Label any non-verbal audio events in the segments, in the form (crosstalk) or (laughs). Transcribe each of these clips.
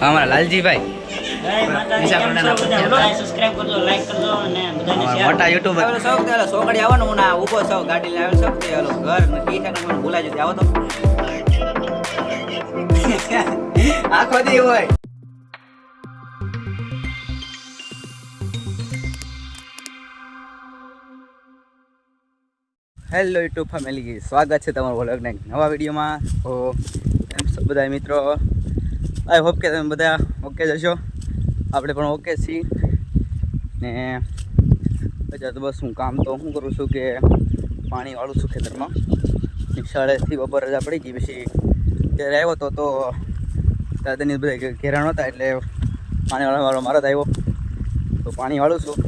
અમારા લાલજીભાઈ. જય માતાજી કેમ છો? બધા બધા સબસ્ક્રાઇબ કરજો લાઈક કરજો અને બધાને અમારા શેર મોટા યુટ્યુબર સોકડી આવો આવવાનો હું ના ઊભો છો ગાડી આવેલો શોખ તે હાલો ઘર ને ટી ઠાકર મને ભૂલાઈ જતી આવો તો. (laughs) આખો દી હોય. હેલો યુટ્યુબ ફેમિલી સ્વાગત છે તમારું વ્લોગના એક નવા વિડીયોમાં. તો એમ છો બધા મિત્રો આઈ હોપ કે તમે બધા ઓકે જશો આપણે પણ ઓકે છીએ. ને અત્યારે તો બસ હું કામ તો હું કરું છું કે પાણી વાળું છું ખેતરમાં. નિશાળેથી બપોર રજા પડી ગઈ પછી ત્યારે આવ્યો તો તો દાદાની બધા ઘેરા હતા એટલે પાણીવાળા વાળો મારો આવ્યો. તો પાણી વાળું છું.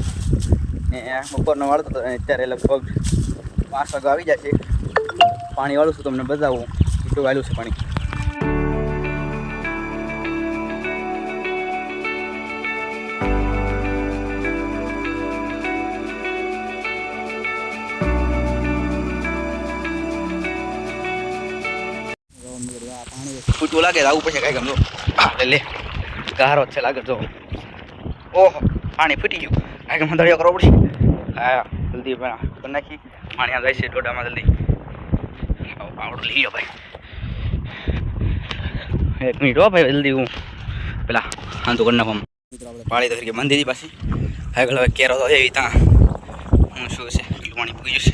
ને બપોરનો વાળતો હતો અત્યારે લગભગ પાંચ વાગે આવી જાય પાણી વાળું છું તમને બતાવું. કેટલું વાળું છે પાણી. ફૂટવું લાગે આવું પછી કાંઈ ગમતો. હા લે. ગારો છે લાગે જો. ઓહો પાણી ફૂટી ગયું. કાંઈક ગમ દળિયો કરવો પડશે. હા જલ્દી કરી નાખી. પાણી આ જાય છે ડોડામાં જલ્દી. પાવડો લઈ ગયો ભાઈ. એક મિનિટ હો ભાઈ જલ્દી હું પેલા હા તો કરી નાખો પાળી તો ફરી મંદિરની પાછી. આગળ હવે કેરો તો એવી ત્યાં હું શું છે? પાણી પૂગી જશે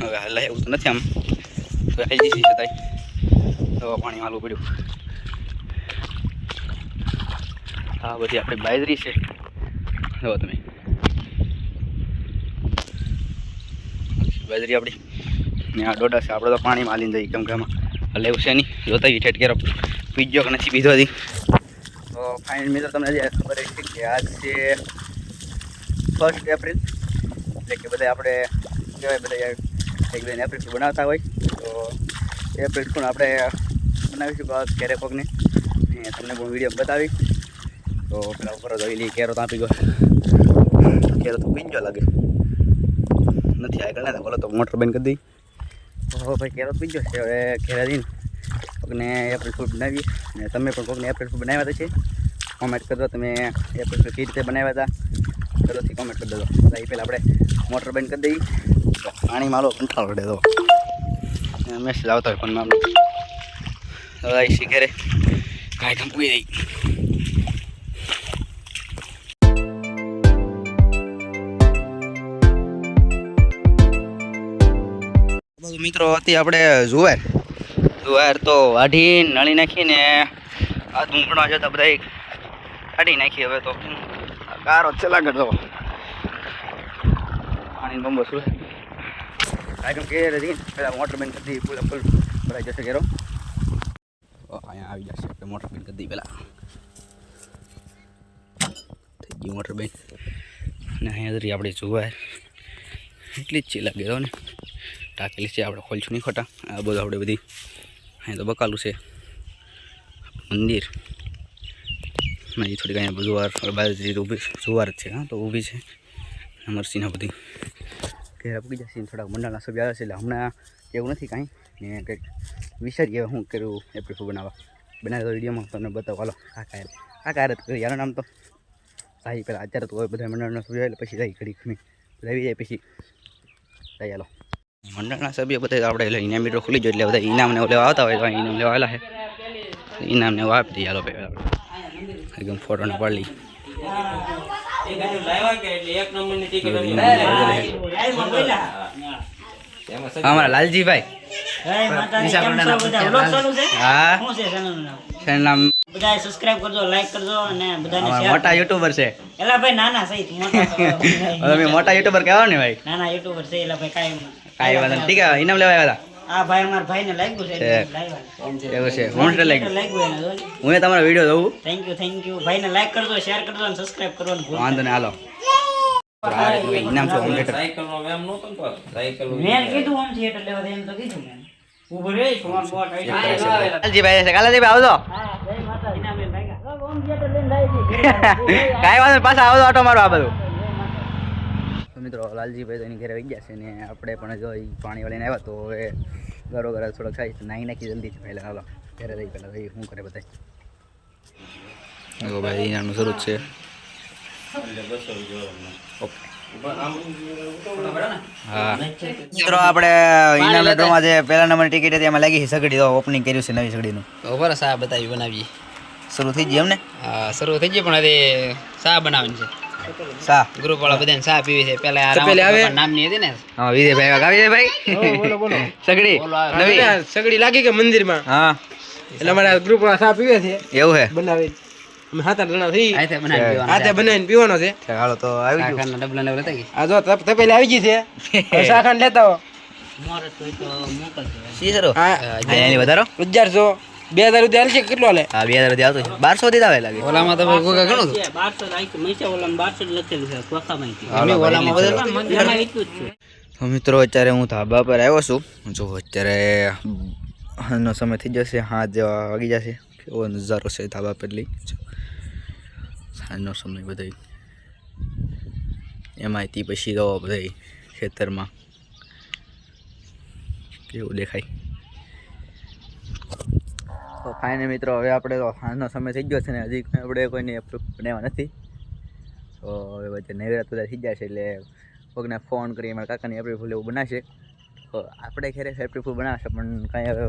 હવે હાલ એવું તો નથી આમ. તો આવી જશે છતાંય. તો પાણી હાલવું પડ્યું. હા, બધી આપણી બાજરી છે. જો તમે. બાજરી આપણી. ને આ ડોડા છે. આપણે તો પાણી માલીને જઈએ કેમ કે આમાં લેવું છે નહીં. જોતા ઠેઠ કેરો પીજો કે નથી પીધો હતી તો ફાઇનલ મિત્રો, તમને ખબર છે કે આજ છે ફર્સ્ટ એપ્રિલ એટલે કે બધા આપણે કહેવાય બધા એક બે એપ્રિલ બનાવતા હોય. તો એપ્રિલ પણ આપણે બનાવીશું ક્યારે કોકને. તમને પણ વીડિયો બતાવી. તો પેલા ઉપર જોઈ કેરો ત્યાં પી ગયો. કેરો તો પીંજો લાગે. નથી આગળ ના બોલો તો મોટર બંધ કરી દઈ. તો ભાઈ, કેરો પીંજો છે. હવે ઘેરા જઈને કોકને એપ્રિલ ફૂલ બનાવીએ. અને તમે પણ કોકને એપ્રિલ ફૂલ બનાવ્યા છે. કોમેન્ટ દો તમે એપ્રિલ ફૂલ કઈ રીતે બનાવ્યા હતા ચલોથી કોમેન્ટ કરી દો એ પહેલાં આપણે મોટર બંધ કરી દઈએ. પાણીમાં પાણી મારો કંટાળો કરે દો મેસેજ આવતા હોય ફોનમાં આપણો. આવી ઘરે. કાંઈ કંપી રહી. મિત્રો હતી આપણે જુવાર. જુવાર તો વાઢી, નળી નાખીને આ ધૂંકણો છે તો બધા કાઢી નાખી હવે તો. કારો જ છે લાગે તો. પાણી બંબો શું આઈટમ કે હતી પહેલાં મોટર બેન કરી ફૂલ ફૂલ ભરાઈ જશે ઘેરો. અહીંયા આવી જશે. આપણે મોટર બેન કરી દઈએ પહેલાં થઈ ગઈ મોટર બેન. અને અહીંયા જરી આપણે જુવાર. એટલી જ છે લાગે તો ને ટાંકેલી છે, આપણે ખોલશું નહીં ખોટા. આ બધું આપણે બધી અહીંયા તો બકાલું છે. મંદિર. એ થોડીક અહીંયા જુવાર બાજુ ઊભી જુવાર જ છે, હા, તો ઊભી છે. મરસીના બધી. ઘેર પૂગી જશે થોડાક મંડળના સભ્ય આવ્યા છે એટલે હમણાં એવું નથી કાંઈ. ને કંઈક વિચારીએ હું કર્યું એપ્રિલ ફૂલ બનાવવા. બનાવે તો વિડીયોમાં તમને બતાવો. હાલો, આ કાયર આ કાયર કર્યું યાર નામ તો. સાહી પહેલાં અત્યારે તો બધા મંડળના સભ્ય એટલે પછી રહી ઘડી ખમી રહી જાય પછી. જઈ હાલો. મંડળના સભ્ય બધા આપણે એટલે ઇનામ મીટર ખુલી જાય એટલે બધા ઇનામને લેવા આવતા હોય તો ઇનામ લેવા આવેલા છે. ઇનામને આપી દઈએ. હાલો ભાઈ એકદમ ફોટોને પાડી એ ગાડી લાવ્યા કે એટલે એક નંબરની ટિકિટ અમે ઇનામ બોલ્યા. અમારા લાલજીભાઈ. મોટા યુટ્યુબર છે. એલા ભાઈ નાના સહી મોટા તમે મોટા યુટ્યુબર કહેવાય ને ભાઈ. નાના યુટ્યુબર છે એલા ભાઈ કાંઈ કાંઈ વાંધો ઠીક છે ઇનામ લેવા આવ્યા આ ભાઈ અમારા ભાઈને લાગ્યું છે એવું છે. હોમસ્ટે લાગ્યું. લાગ્યું હું તમારો વીડિયો જોઉં. થેન્ક યુ થેન્ક યુ ભાઈને લાઈક કરજો શેર કરજો અને સબસ્ક્રાઇબ કરવાનું ભૂલતા વાંધો નહીં હાલો. ઇનામ છે હોમ થિયેટર મેં કીધું આમ થિયેટર લેવા એમ તો કીધું મેં. ઊભો રે ફોન બોટ આવી જાય. લાલજીભાઈ છે. આવજો. હા જય માતાજી. ઇનામ લઈને ભાગ્યા. Home theatre. કાંઈ વાંધો પાછા આવજો ઓટો મારો આ બધું મિત્રો લાલજીભાઈ તો એની ઘરે આવી ગયા છે ને આપણે પણ જો ઈ પાણી વળીને આવ્યા તો હવે ગરો ગરા થોડોક થાય નાહી નાખી જલ્દી પહેલાં હાલો. ઘરે રહી પહેલાં શું કરે બધા ભાઈ શરૂ છે. મિત્રો આપણે ઇનામના ડ્રોમાં જે પહેલા ટિકિટ હતી એમાં લાગી છે સગડી. તો ઓપનિંગ કર્યું છે નવી સગડીનું. ખબર સા બતાવી બનાવીએ. શરૂ થઈ ગઈ એમને? હા શરૂ થઈ ગઈ પણ હવે સા બનાવવાની છે. સા ગ્રુપ વાળા બધાને સા પીવી છે. પેલા આ નામની હતી ને? હા વિજયભાઈ વાગ વિજયભાઈ બોલો બોલો. સગડી નવી. સગડી લાગી કે મંદિરમાં. હા. એટલે અમારા ગ્રુપ વાળા સા પીવે છે. એવું છે બનાવે. આઠ જણા થઈ આથે બનાવી દેવાનું હાથે બનાવીને પીવાનો છે. હાલો તો આવી ગયો. ડબલા લેવલ હતા આ જો તપેલી આવી ગઈ છે. (laughs) સાખાન લેતા હો મોર તો મોકલજો મોકલશે હા. વધારો? અગિયારસો. બે હજાર રૂપિયા હાલશે કેટલો હાલે? હા બે હજાર રૂપિયા આવતો બારસો થી આવે લાગે. ઓલામાં તો ગોગા ઘણું બારસો રાખી મૈસા ઓલામાં બારસો લખેલું છે ઓલામાં વધારે તો મિત્રો અત્યારે હું ધાબા પર આવ્યો છું. જો અત્યારે હાંજનો સમય થઈ જશે હાથ જેવા વાગી જશે. કેવો નજારો છે ધાબા પર લઈ જો. સાંજનો સમય બધાય. એમાંથી પછી તો બધાય ખેતરમાં. કેવું દેખાય? તો ફાઇનલ મિત્રો, હવે આપણે તો સાંજનો સમય થઈ ગયો છે ને, હજી આપણે કોઈને બનાવવા નથી. તો હવે વચ્ચે નૈરાત બધા થઈ જાય છે એટલે કોઈકને ફોન કરી મારા કાકાની એપ્રિલ ફૂલ એવું બનાવશે. તો આપણે ખેરે એપ્રિલ ફૂલ બનાવશે, પણ કાંઈ હવે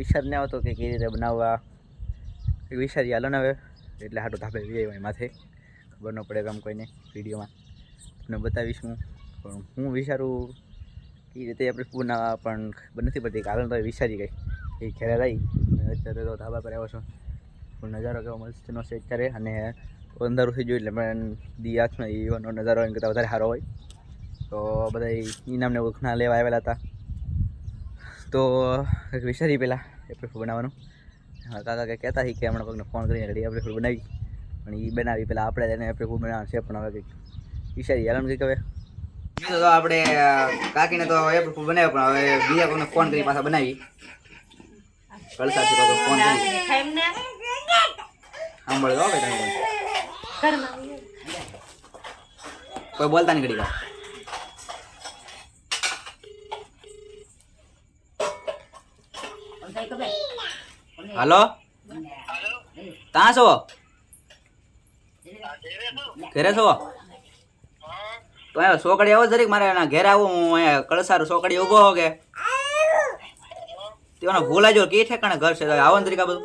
વિચાર નહીં આવતો કે કેવી રીતે બનાવવા. વિચારી હાલો ને હવે. એટલે હાટું ધાબે વી હોય માથે. ખબર ન પડે આમ કોઈને વિડીયોમાં. તમને બતાવીશ હું. પણ હું વિચારું કેવી રીતે આપણે બનાવવા, પણ નથી પડતી. કારણ તો વિચારી ગઈ એ ઘરે રહી અત્યારે તો ધાબા પર આવ્યો છું. પણ નજારો કેવો મસ્તનો છે અત્યારે. અને અંધારું થઈ ગયું એટલે પણ દિયાથનો એવાનો નજારો એમ કરતાં વધારે સારો હોય. તો બધા ઇનામને ઘણા લેવા આવેલા હતા. તો વિચારી પહેલાં એપ્રિલ બનાવવાનું. કાકા કંઈક કહેતા હતી કે હમણાં કોઈને ફોન કરીને રેડી એપ્રિલ બનાવી. પણ એ બનાવી પહેલાં આપણે એને એપ્રિલ બનાવવાનું છે, પણ હવે કંઈક વિચારી હાલો કંઈક હવે. તો આપણે, કાકીને તો એપ્રિલ બનાવ્યો, પણ હવે બીજા કોઈને ફોન કરી પાછા બનાવી કળસાથી તો ફોન કરી સાંભળજો હવે તમે. કોઈ બોલતા નહીં ઘડી હલો? ક્યાં છો? ઘેરે છો? તો સોકડી આવો જરીક મારે એના ઘેરે આવું હું અહીંયા કળસાર સોકડી ઊભો હો કે તેનો ભૂલાજો કે ઠેકાણે ઘર છે? આવો ને જરીક આ બધું.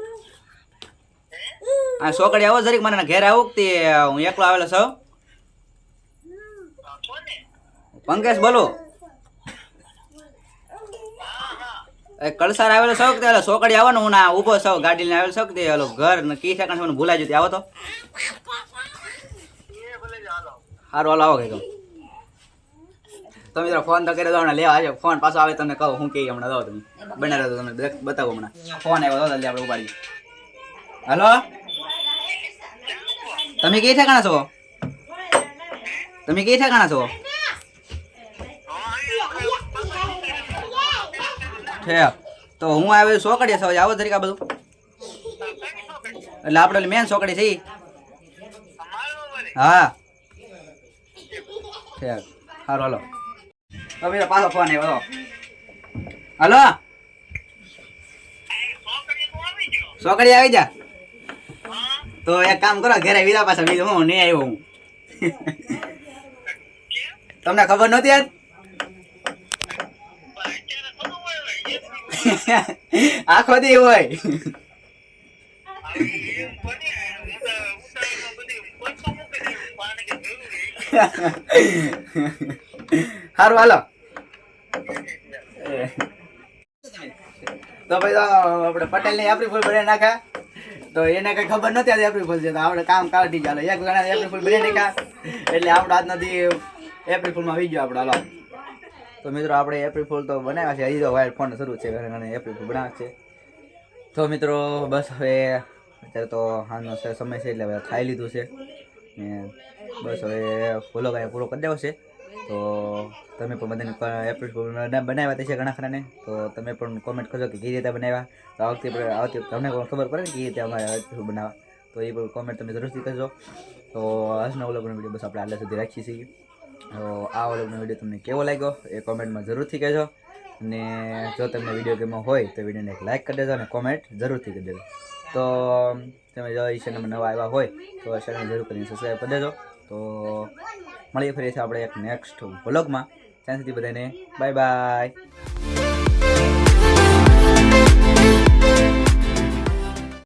આ સોકડી આવો જરીક, મને ઘેર આવું તે, હું એકલો આવેલો છું. પંકેશ, બોલો. કળસાર આવેલો છો કે સોકડી આવવાનો હું ના ઊભો સૌ ગાડી લઈને આવેલો કે તે, ઓલો ઘર ને કી ઠેકાણે ભૂલાઈ જતી આવો તો. સારું હાલો, આવો કઈ તો મિત્રો ફોન તો કરી દો હમણાં લેવા આવજો. ફોન પાછો આવે તમને કહું હું કે હમણાં દો તમે બને રહો તમે બતાવો હમણાં. ફોન આવ્યો તો જલ્દી આપણે ઉપાડી હલો? તમે કઈ ઠેકાણા છો? તમે કઈ ઠેકાણા છો? ઠેક તો હું આવ્યો સોકડીએ છો આવો તરીકે બધું. એટલે આપણે મેન સોકડી છે હા. ઠેક. સારું હાલો. તો બીજો પાછો ફોન આવ્યો હલો? સોકડી આવી જા. તો એક કામ કરો, ઘરે વિદા પાછા બીજું હું નહીં આવ્યો હું. તમને ખબર નહોતી આજ આખો દી હોય. સારું હાલો. તો ભાઈ તો આપણે પટેલની એપ્રિલ ફૂલ બનાવી નાખ્યા. તો એને કઈ ખબર નથી આજે એપ્રિલ ફૂલ છે, તો આપણે કામ કાઢી ચાલો એક ગણા એપ્રિલ ફૂલ બનાવી નાખ્યા. એટલે આપણે આજ નથી એપ્રિલ ફૂલમાં આવી ગયો આપણે હાલો. તો મિત્રો, આપણે એપ્રિલ ફૂલ તો બનાવ્યા છે. હજી તો વાયર ફોન શરૂ છે, ઘરે એપ્રિલ ફૂલ બનાવ્યા છે. તો મિત્રો, બસ હવે અત્યારે તો હાલનો સમય છે એટલે હવે ખાઈ લીધું છે. બસ હવે ફૂલો કાંઈ પૂરો કરી દેવો છે. તો તમે પણ બધાને એપ્રિલ બનાવ્યા છે ઘણા ખરાને. તો તમે પણ કોમેન્ટ કરજો કે કઈ રીતે બનાવ્યા. તો આ વખતે આવતી તમને પણ ખબર પડે ને કઈ રીતે અમારે એપ્રિલ બનાવવા તો એ પણ કોમેન્ટ તમે જરૂરથી કરજો. તો આજનો ઓલોગનો વીડિયો બસ આપણે આટલા સુધી રાખી છીએ. તો આ ઓલોગનો વીડિયો તમને કેવો લાગ્યો એ કોમેન્ટમાં જરૂરથી કહેજો. અને જો તમને વીડિયો ગમ્યો હોય તો વિડીયોને એક લાઇક કરી દેજો અને કોમેન્ટ જરૂરથી કરી દેજો. તો તમે જો એ ચેનલમાં નવા આવ્યા હોય તો ચેનલ જરૂર કરીને સબસ્ક્રાઈબ કરી દેજો. તો મળીએ ફરીથી આપણે એક નેક્સ્ટ વ્લોગમાં ત્યાં સુધી બધાને બાય બાય